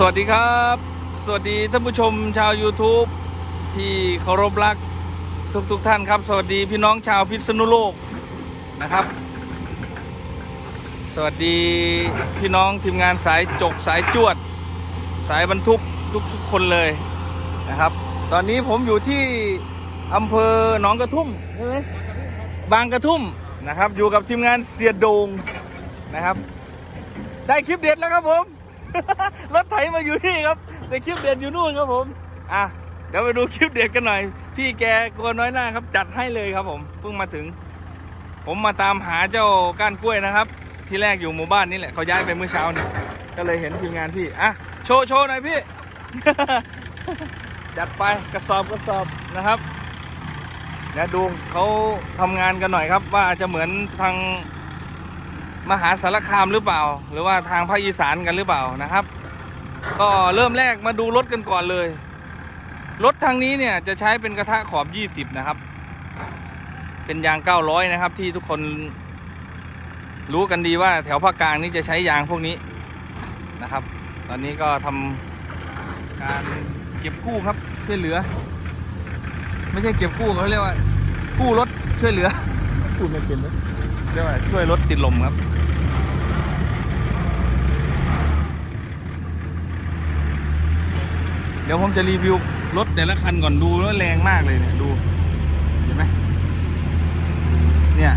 สวัสดีครับ สวัสดีท่านผู้ชมชาว YouTube ที่เคารพรักทุกทุกๆท่านครับ สวัสดีพี่น้องชาวพิษณุโลกนะครับ สวัสดีพี่น้องทีมงานสายจกสายจวด สายบรรทุกทุกๆคนเลยนะครับ ตอนนี้ผมอยู่ที่อำเภอหนองกระทุ่มใช่ไหมบางกระทุ่มนะครับ อยู่กับทีมงานเสียโดงนะครับ ได้คลิปเด็ดแล้วครับผม รถไถมาอยู่นี่ครับ แต่คลิปเด็ดอยู่นู่นครับผม อะเดี๋ยวไปดูคลิปเด็ดกันหน่อย พี่แกกลัวน้อยหน้าครับ จัดให้เลยครับผมเพิ่งมาถึง ผมมาตามหาเจ้าก้านกล้วยนะครับ ที่แรกอยู่หมู่บ้านนี่แหละเขาย้ายไปเมื่อเช้านี่ก็เลยเห็นทีมงานพี่อะโชว์โชว์หน่อยพี่ จัดไปกระสอบกระสอบนะครับเดี๋ยวดูเขาทำงานกันหน่อยครับ ว่าจะเหมือนทาง มหาสารคามหรือเปล่า หรือว่าทางภาคอีสานกันหรือเปล่านะครับ ก็เริ่มแรกมาดูรถกันก่อนเลย รถทางนี้เนี่ยจะใช้เป็นกระทะขอบ 20 นะครับ เป็นยาง 900 นะครับ ที่ทุกคนรู้กันดีว่าแถวภาคกลางนี่จะใช้ยางพวกนี้นะครับ ตอนนี้ก็ทำการเก็บกู้ครับช่วยเหลือ ไม่ใช่เก็บกู้เขาเรียกว่ากู้รถช่วยเหลือพูดไม่เป็นนะ รียกว่าช่วยรถติดลมครับเดี๋ยวผมจะรีวิวรถแต่ละคันก่อนดูแล้วแรงมากเลยเนี่ยดูเห็นไหมเนี่ย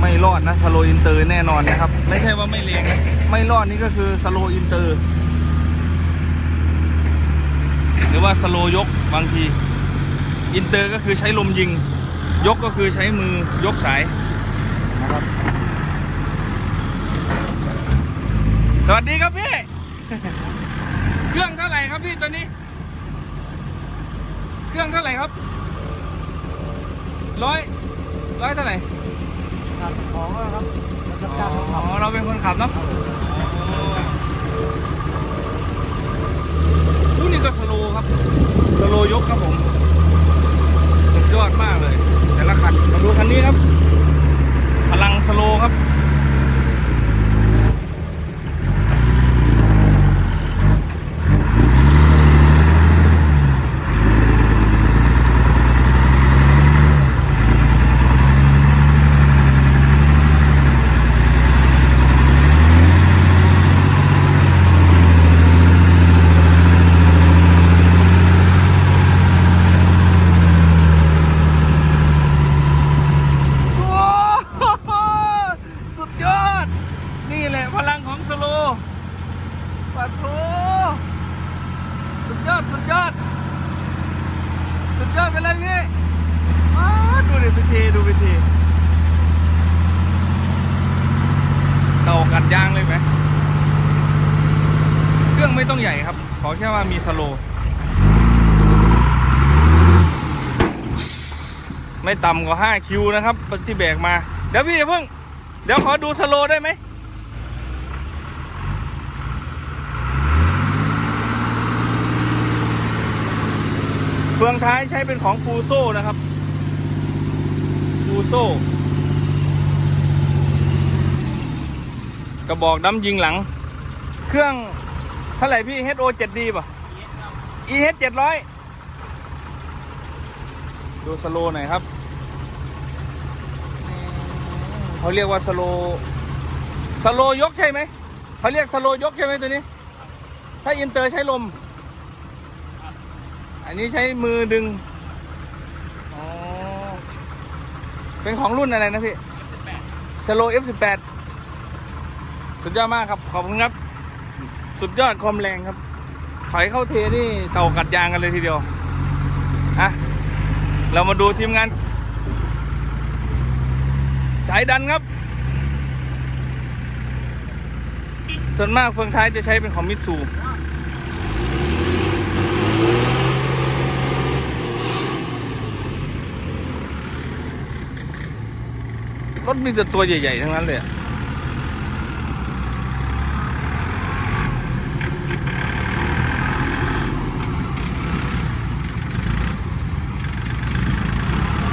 ไม่รอดนะสโลอินเตอร์แน่นอนนะครับ ไม่ใช่ว่าไม่แรงนะไม่รอดนี่ก็คือสโลอินเตอร์หรือว่าสโลยกบางทีอินเตอร์ก็คือใช้ลมยิง ยกก็คือใช้มือยกสาย นะครับ สวัสดีครับพี่ เครื่องเท่าไหร่ครับพี่ตัวนี้ เครื่องเท่าไหร่ครับ ร้อย ร้อยเท่าไหร่การของครับมันจะจ้างอ๋เขาอเราเป็นคนขับเนาะอู้นี่ก็สโลว์ครับ สโลว์ยกครับผม สุดยอดมากเลย แต่ละคันมาดูคันนี้ครับ พลังสโลครับ โอ้โหสุดยอด นี่แหละพลังของสโลปัดโถสุดยอด สุดยอด สุดยอดไปเลยพี่อ้าวดูดิไปเทดูไปเท เตากัดยางเลยไหมเครื่องไม่ต้องใหญ่ครับ ขอแค่ว่ามีสโล ไม่ต่ำกว่า 5 คิวนะครับที่แบกมา เดี๋ยวพี่อย่าเพิ่ง เดี๋ยวขอดูสโลได้ไหมเฟืองท้ายใช้เป็นของฟูโซ่นะครับฟูโซ่ กระบอกดำยิงหลัง เครื่องเท่าไหร่พี่ HO 7D ป่ะ EH 700ดูสโลหน่อยครับ เขาเรียกว่าสโลสโลยกใช่ไหม เขาเรียกสโลยกใช่ไหมตัวนี้ ถ้าอินเตอร์ใช้ลม อันนี้ใช้มือดึง เป็นของรุ่นอะไรนะพี่สโล F18 สุดยอดมากครับ ขอบคุณครับ สุดยอดความแรงครับถอยเข้าเทนี่เต่ากัดยางกันเลยทีเดียวอะเรามาดูทีมงาน สายดันครับ ส่วนมากเฟืองท้ายจะใช้เป็นของมิตซูรถมีแต่ตัวใหญ่ ๆ ทั้งนั้นเลยอะ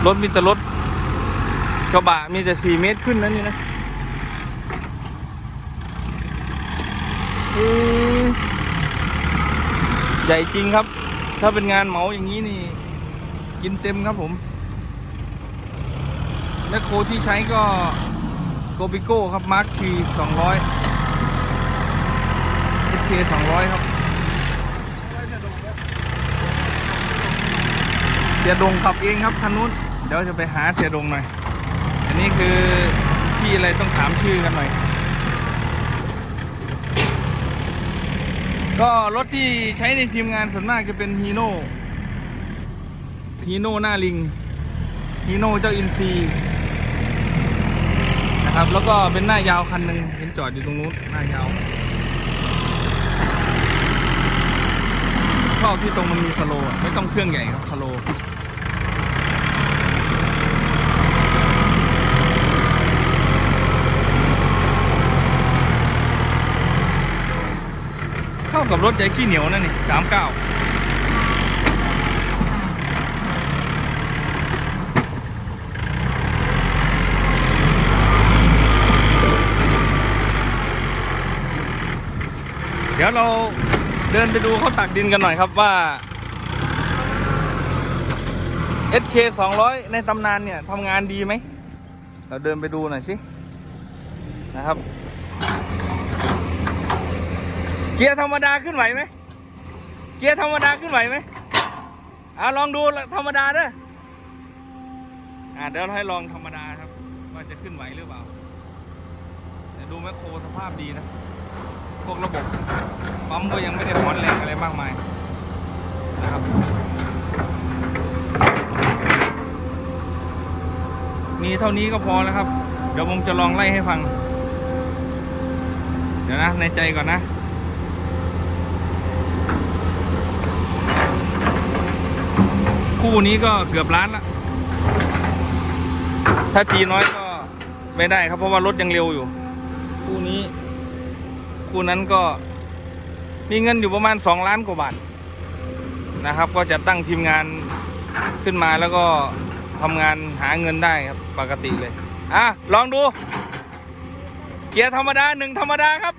รถมีแต่รถกระบะมีแต่สี่เมตรขึ้นนั่นนี่นะอืมญ่จริงครับ ถ้าเป็นงานเหมาอย่างนี้นี่ กินเต็มครับผมแมคโคที่ใช้ก็โกบิโก้ครับมาร์คทีสองร้อยเอสเคสองร้อยครับเสียดงขับเองครับคันนู้น ดี๋ยวจะไปหาเสียดงหน่อย อันนี้คือพี่อะไรต้องถามชื่อกันหน่อย ก็รถที่ใช้ในทีมงานส่วนมากจะเป็นฮีโน่ฮีโน่หน้าลิงฮีโน่เจ้าอินซีนะครับ แล้วก็เป็นหน้ายาวคันหนึ่งเห็นจอดอยู่ตรงนู้นหน้ายาวชอบที่ตรงมันมีสโลไม่ต้องเครื่องใหญ่ครับสโลว์เข้า กับรถใจขี้เหนียวนั่นนี่สามเก้าเดี๋ยวเราเดินไปดูเขาตักดินกันหน่อยครับว่า SK 200 ในตำนานเนี่ยทำงานดีไหม เราเดินไปดูหน่อยสินะครับ เกียร์ธรรมดาขึ้นไหวไหมเกียร์ธรรมดาขึ้นไหวไหมเอาลองดูธรรมดาเด้ออ่าเดี๋ยวเราให้ลองธรรมดาครับว่าจะขึ้นไหวหรือเปล่าแต่ดูแมคโครสภาพดีนะพวกระบบปั๊มก็ยังไม่ได้ร้อนแรงอะไรมากมายนะครับมีเท่านี้ก็พอแล้วครับ เดี๋ยวผมจะลองไล่ให้ฟัง เดี๋ยวนะ ในใจก่อนนะ คู่นี้ก็เกือบล้านละถ้าตีน้อยก็ไม่ได้ครับเพราะว่ารถยังเร็วอยู่ คู่นี้ คู่นั้นก็มีเงินอยู่ประมาณสองล้านกว่าบาทนะครับ ก็จะตั้งทีมงานขึ้นมาแล้วก็ทำงานหาเงินได้ครับปกติเลย อะ ลองดู เกียร์ธรรมดาหนึ่งธรรมดาครับ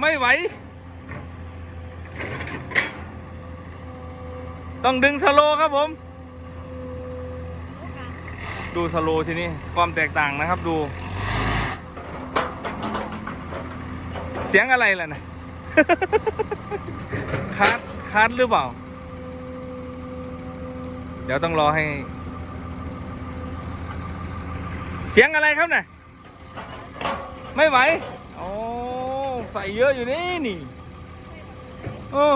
ไม่ไหว ต้องดึงสโลครับผม ดูสโลทีนี้ความแตกต่างนะครับดู เสียงอะไรล่ะนะคาร์ดคาร์ดหรือเปล่า เดี๋ยวต้องรอให้ เสียงอะไรครับน่ะไม่ไหวโอ้ใส่เยอะอยู่นี่นี่โอ้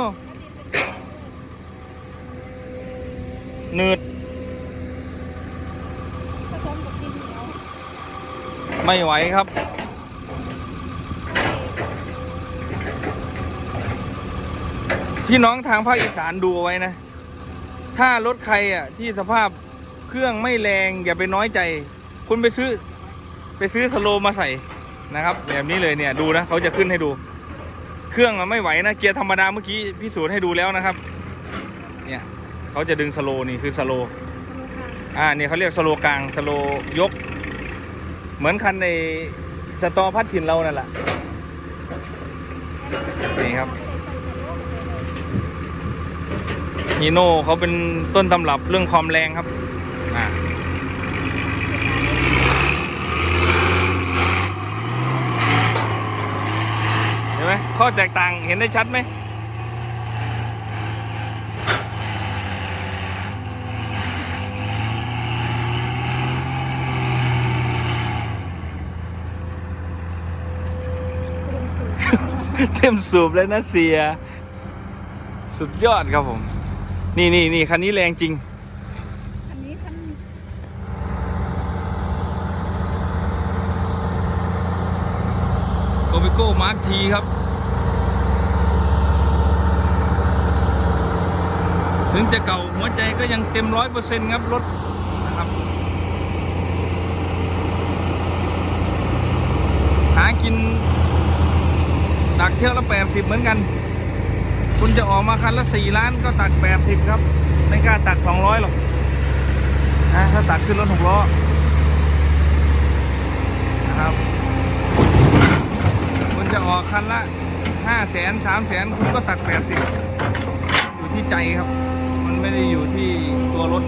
หนืด ไม่ไหวครับพี่น้องทางภาคอีสานดูไว้นะ ถ้ารถใครอะที่สภาพเครื่องไม่แรงอย่าไปน้อยใจ คุณไปซื้อ ไปซื้อสโลมาใส่นะครับ แบบนี้เลยเนี่ยดูนะเขาจะขึ้นให้ดู เครื่องอะไม่ไหวนะ เกียร์ธรรมดาเมื่อกี้พิสูจน์ให้ดูแล้วนะครับ เนี่ย เขาจะดึงสโลว์นี่คือสโลว์อ่านี่เขาเรียกสโลว์กลางสโลว์ยก เหมือนคันในสตอพัดถิ่นเรานั่นแหละนี่ครับฮีโน่เขาเป็นต้นตำรับเรื่องความแรงครับอ่าเห็นไหมข้อแตกต่างเห็นได้ชัดไหม เต็มสูบเลยนะเสีย สุดยอดครับผม นี่นี่นี่คันนี้แรงจริงอันนี้คันโกบิโก้มาร์คทีครับ ถึงจะเก่าหัวใจก็ยังเต็มร้อยเปอร์เซ็นต์ครับ รถนะครับ หากิน ตักเที่ยวละแปดสิบเหมือนกัน คุณจะออกมาคันละสี่ล้านก็ตักแปดสิบครับ ไม่กล้าตักสองร้อยหรอกนะถ้าตักขึ้นรถหกล้อนะครับ คุณจะออกคันละห้าแสนสามแสน คุณก็ตักแปดสิบอยู่ที่ใจครับ มันไม่ได้อยู่ที่ตัวรถ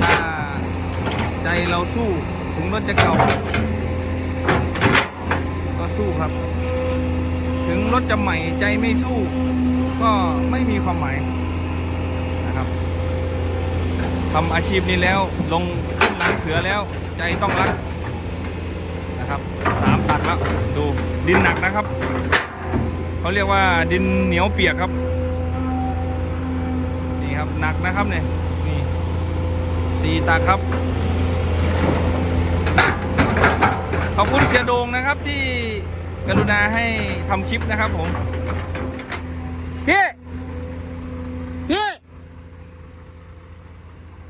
ถ้าใจเราสู้ ถึงรถจะเก่า ก็สู้ครับ ถึงรถจะใหม่ใจไม่สู้ ก็ไม่มีความหมายนะครับทำอาชีพนี้แล้วลงขึ้นหลังเสือแล้วใจต้องรักนะครับสามตักแล้วดูดินหนักนะครับเขาเรียกว่าดินเหนียวเปียกครับนี่ครับหนักนะครับเนี่ยนี่สี่ตักครับ ขอบคุณเสียโดงนะครับที่กรุณาให้ทำคลิปนะครับผมพี่พี่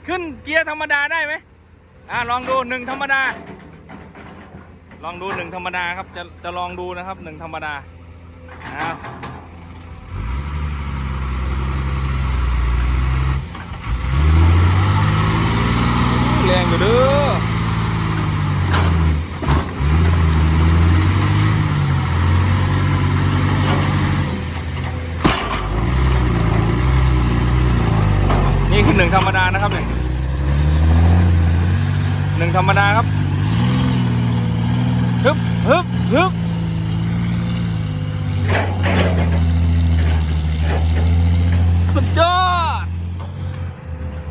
ขึ้นเกียร์ธรรมดาได้ไหมอ่าลองดูหนึ่งธรรมดา ลองดูหนึ่งธรรมดาครับ จะจะลองดูนะครับหนึ่งธรรมดาอ้าวแรงอยู่เด้อ นี่คือหนึ่ง ธรรมดานะครับเนี่ยหนึ่งธรรมดาครับฮึบฮึบฮึบสุดยอด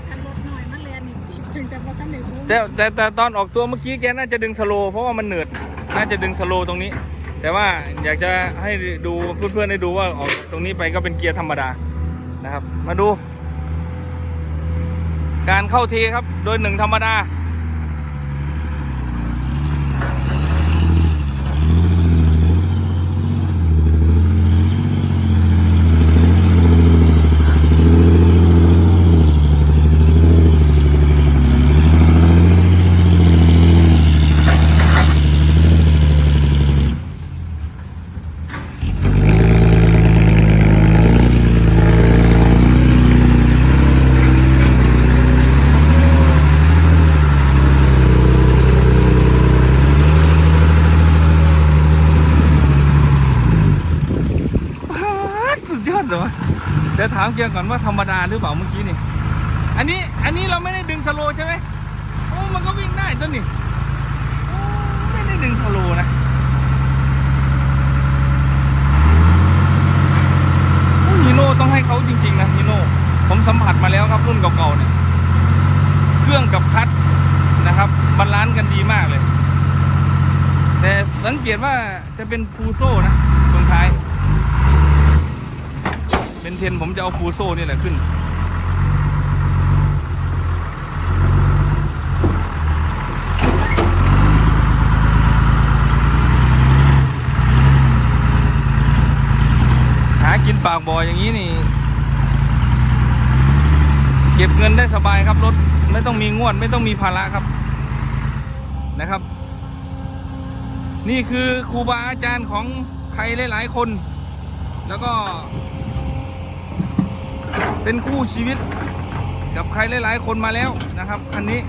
คันรถหน่อยมันเรียนอีกทีถึงจะมาคันหนึ่งแต่แต่แต่ตอนออกตัวเมื่อกี้แกน่าจะดึงสโลว์เพราะว่ามันเหนืดน่าจะดึงสโลว์ตรงนี้ แต่ว่าอยากจะให้ดูเพื่อนๆได้ดูว่าออกตรงนี้ไปก็เป็นเกียร์ธรรมดานะครับ มาดู การเข้าทีครับ โดยหนึ่งธรรมดา ป๊า ดสุดยอดเดี๋ยวถามเกียร์ก่อนว่าธรรมดาหรือเปล่าเมื่อกี้นี่ อันนี้อันนี้เราไม่ได้ดึงสโลใช่ไหมโอ้มันก็วิ่งได้ต้นนี่โอ้ไม่ได้ดึงสโลนะฮีโน่ต้องให้เขาจริง ๆ นะฮีโน่ผมสัมผัสมาแล้วครับรุ่นเก่าๆเนี่ยเครื่องกับคลัตช์นะครับบาลานซ์กันดีมากเลย แต่สังเกตว่าจะเป็นฟูโซ่นะตรงท้าย เป็นเทนผมจะเอาฟูโซ่นี่แหละขึ้น หากินปากบ่ออย่างนี้นี่ เก็บเงินได้สบายครับรถ ไม่ต้องมีงวด ไม่ต้องมีภาระครับนะครับ นี่คือครูบาอาจารย์ของใครหลาย ๆ คน แล้วก็ เป็นคู่ชีวิต กับใครหลาย ๆ คนมาแล้วนะครับคันนี้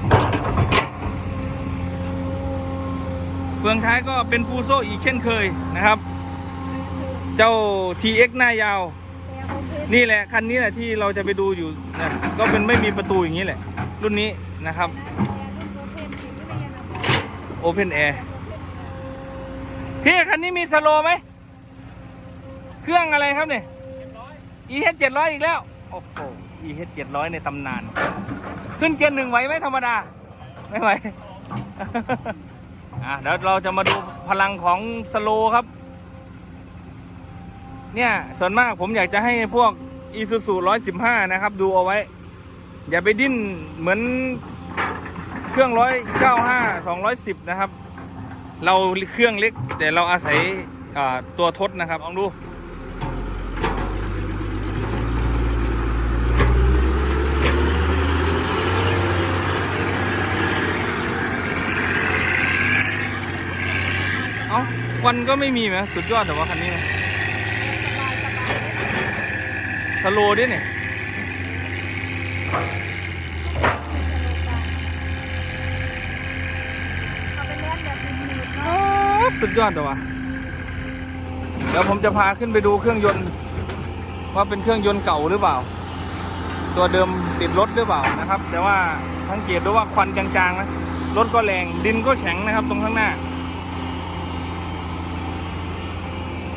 เฟืองท้ายก็เป็นฟูโซอีกเช่นเคยนะครับ เจ้า TX หน้ายาว นี่แหละคันนี้แหละที่เราจะไปดูอยู่นะก็เป็นไม่มีประตูอย่างนี้แหละ รุ่นนี้นะครับ Open Air พี่คันนี้มีสโลไหม เครื่องอะไรครับเนี่ย EH 700อีกแล้ว โอ้โห EH 700 ในตำนาน ขึ้นเกียร์หนึ่งไหวไหมธรรมดา ไม่ไหว อะเดี๋ยวเราจะมาดูพลังของสโลครับ เนี่ย ส่วนมากผมอยากจะให้พวก Isuzu 115 นะครับ ดูเอาไว้ อย่าไปดิ้นเหมือนเครื่อง 195 210 นะครับ เราเครื่องเล็ก แต่เราอาศัยตัวทดนะครับลองดู ควันก็ไม่มีไหมสุดยอดแต่ว่าคันนี้นะสโลด้วยเนี่ยเอาไปเล่นแบบหนีบๆอ๋เนาะอสุดยอดเลยว่ะเดี๋ยวผมจะพาขึ้นไปดูเครื่องยนต์ ว่าเป็นเครื่องยนต์เก่าหรือเปล่า ตัวเดิมติดรถหรือเปล่านะครับ แต่ว่าสังเกตดูว่าควันจางๆนะรถก็แรงดินก็แข็งนะครับ ตรงข้างหน้า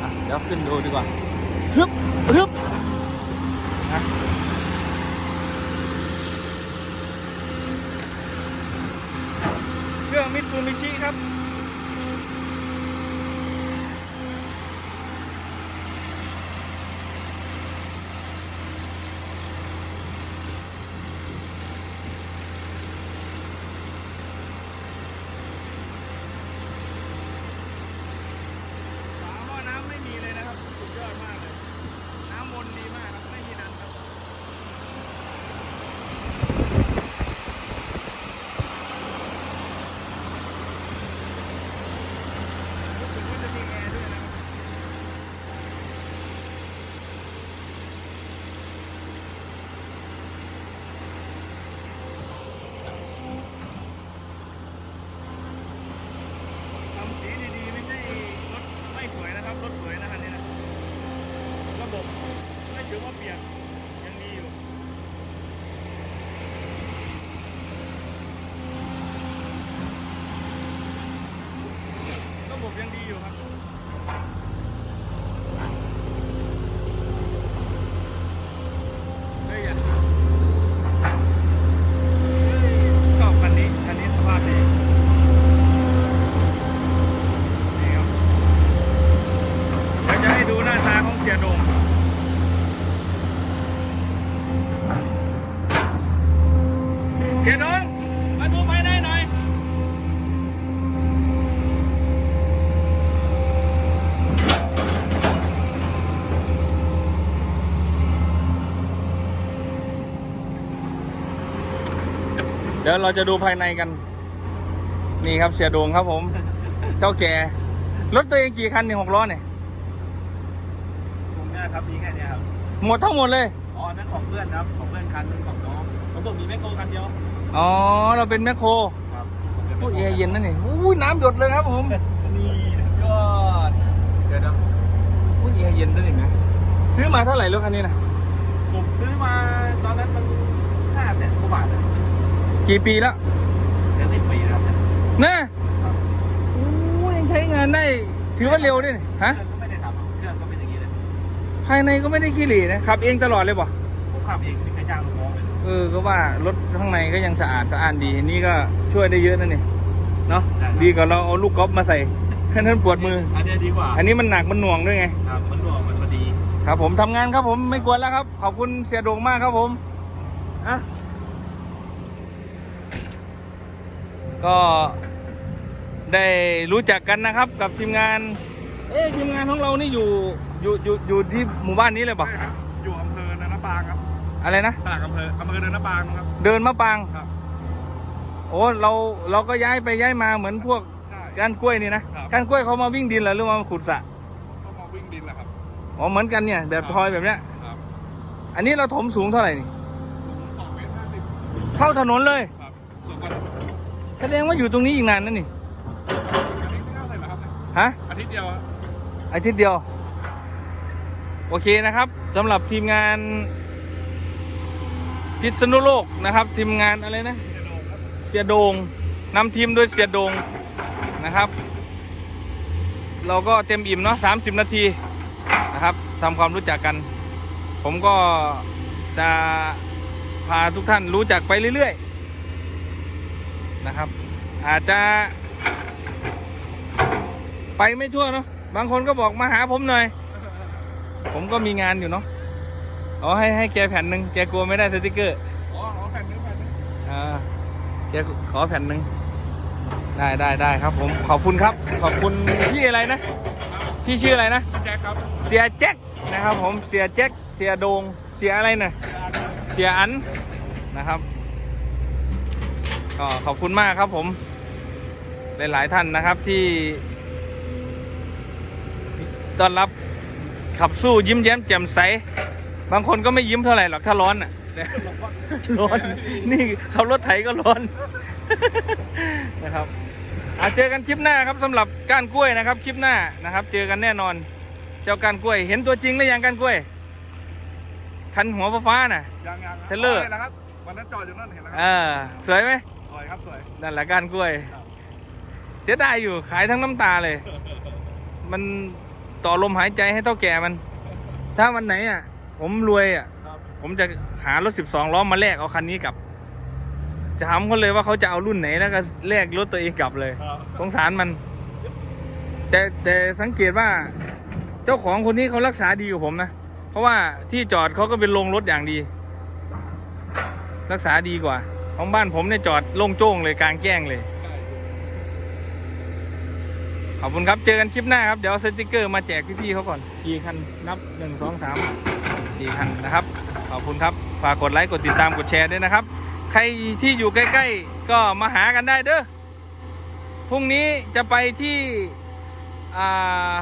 อะ เดี๋ยวขึ้นดูดีกว่าฮึบฮึบนะเครื่องมิตซูมิชิครับ ฝาหม้อน้ำไม่มีเลยนะครับ สุดยอดมากเลย น้ำวนดีมากครับ ไม่มีน้ำครับรู้สึกว่าจะมีแอร์ด้วยนะครับ ทำสีดีๆไม่ใช่รถไม่สวยนะครับ รถสวยนะคันนี้นะ ระบบไม่ถือว่าเปลี่ยนยังดีอยู่ ระบบยังดีอยู่ครับ เฮ้ยอย่าชอบคันนี้ คันนี้สภาพดี นี่ครับเดี๋ยวจะให้ดูหน้าตาของเสียโดงเสียโดงมาดูภายในหน่อย เดี๋ ยวเราจะดูภายในกัน นี่ครับเสียโดงครับผม เจ้าแก่รถตัวเองกี่คันเนี่ยหกล้อเนี่ยผมเนี่ยครับมีแค่เนี้ยครับหมดทั้งหมดเลยอ๋อนั่นของเพื่อนครับของเพื่อนคันนึงของน้องของผมมีแมคโครคันเดียวอ๋อเราเป็นแมคโครครับโอ้ยแอร์เย็นนั่นนี่อุ้ยน้ำหยดเลยครับผมนี่ยอดเดี๋ยวนะอุ้ยแอร์เย็นนั่นเห็นไหมซื้อมาเท่าไหร่รถคันนี้นะผมซื้อมาตอนนั้นมันห้าแสนกว่าบาทนะ กี่ปีแล้วเดือนสิบปีแล้วครับนะครับอู้ยังใช้งานได้ ถือว่าเร็วด้วยนี่เคฮะรื่องก็ไม่ได้ทำเครื่องก็เป็นอย่างนี้เลย ภายในก็ไม่ได้ขี้เหร่นะขับเองตลอดเลยป่ะผมขับเองไม่เคยจ้างลูกน้องเลยเออก็ว่ารถข้างในก็ยังสะอาดสะอาดดีนี่ก็ช่วยได้เยอะนั่นนี่เนาะดีกว่าเราเอาลูกกอล์ฟมาใส่นั่นปวดมือ อันเนี้ยดีกว่า อันนี้มันหนักมันหน่วงด้วยไง ครับมันรวมมันพอดี ครับผมทำงานครับผมไม่กวนแล้วครับ ขอบคุณเสียโด่งมากครับผมอะ ก็ได้รู้จักกันนะครับกับทีมงาน เอ๊ะทีมงานของเรานี่อยู่อยู่อยู่อยู่ที่หมู่บ้านนี้เลยปะใช่ครับ อยู่อำเภอเนินนปางครับอะไรนะ ต่างอำเภออำเภอเนินนปางครับ เดินมะปาง ครับ โอ้เราเราก็ย้ายไปย้ายมาเหมือนพวกใช่ ก้านกล้วยนี่นะครับ ก้านกล้วยเขามาวิ่งดินเหรอหรือมาขุดสระก็มาวิ่งดินแหละครับ อ๋อเหมือนกันเนี่ยแบบทอยแบบเนี้ย ครับอันนี้เราถมสูงเท่าไหร่นี่ สองเมตรห้าสิบเท่าถนนเลยครับส่วนก็ แสดงว่าอยู่ตรงนี้อีกนานนั่นนี่อาทิตย์ที่เท่าไหร่แล้วครับเนี่ยฮะอาทิตย์เดียวอะอาทิตย์เดียว โอเคนะครับสำหรับทีมงาน พิษณุโลกนะครับ ทีมงานอะไรนะเจโดงครับเสียโดงนำทีมโดยเสียโดงนะครับ เราก็เต็มอิ่มเนาะสามสิบนาทีนะครับทำความรู้จักกัน ผมก็จะพาทุกท่านรู้จักไปเรื่อยๆ นะครับ อาจจะไปไม่ทั่วเนาะบางคนก็บอกมาหาผมหน่อย ผมก็มีงานอยู่เนาะอ๋อให้ให้แกแผ่นหนึ่งแกกลัวไม่ได้สติกเกอร์อ๋ออ๋อแผ่นนึงแผ่นนึงอ่าแกขอแผ่นหนึ่งได้ได้ได้ครับผมขอบคุณครับ ขอบคุณพี่อะไรนะพี่ชื่ออะไรนะแจ็คครับเสียแจ็คนะครับผมเสียแจ็คเสียโดงเสียอะไรนะเสียอันนะครับ ก็ขอบคุณมากครับผม หลาย ๆ ท่านนะครับที่ต้อนรับขับสู้ยิ้มแย้มแจ่มใส บางคนก็ไม่ยิ้มเท่าไหร่หรอกถ้าร้อนอะแต่ร้อน นี่ขับรถไถก็ร้อนนะครับอาเจอกันคลิปหน้าครับสำหรับก้านกล้วยนะครับคลิปหน้านะครับ เจอกันแน่นอน เจ้าก้านกล้วย เห็นตัวจริงหรือยังก้านกล้วย คันหัวฟ้าๆน่ะยังยังเทรลเลอร์เห็นแล้วครับวันนั้นจอดอยู่นั่นเห็นแล้วคเอรับอสวยไหม สวยครับสวยนั่นแหละก้านกล้วย เสียดายอยู่ขายทั้งน้ำตาเลย มันต่อลมหายใจให้เท่าแก่มัน ถ้าวันไหนอะ ผมรวยอะ ครับผมจะหารถ 12 ล้อมาแลกเอาคันนี้กลับ จะถามเขาเลยว่าเขาจะเอารุ่นไหนแล้วก็แลกรถตัวเองกลับเลย ครับสงสารมัน แต่แต่สังเกตว่า เจ้าของคนนี้เขารักษาดีกว่าผมนะเพราะว่าที่จอดเขาก็เป็นโรงรถอย่างดี รักษาดีกว่า ของบ้านผมเนี่ยจอดโล่งโจ้งเลยกลางแจ้งเลย ขอบคุณครับ เจอกันคลิปหน้าครับ เดี๋ยวสติกเกอร์มาแจกพี่ๆเขาก่อนกี่คันนับหนึ่งสองสามสี่คันนะครับ ขอบคุณครับ ฝากกดไลค์กดติดตามกดแชร์ด้วยนะครับ ใครที่อยู่ใกล้ ๆ ก็มาหากันได้เด้อพรุ่งนี้จะไปที่อ่า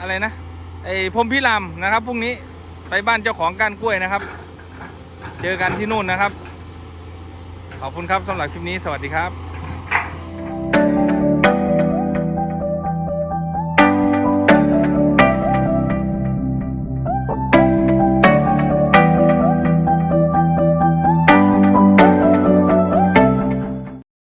อะไรนะไอพรมพิรามนะครับพรุ่งนี้ไปบ้านเจ้าของก้านกล้วยนะครับ เจอกันที่นู่นนะครับ ขอบคุณครับสำหรับคลิปนี้สวัสดีครับ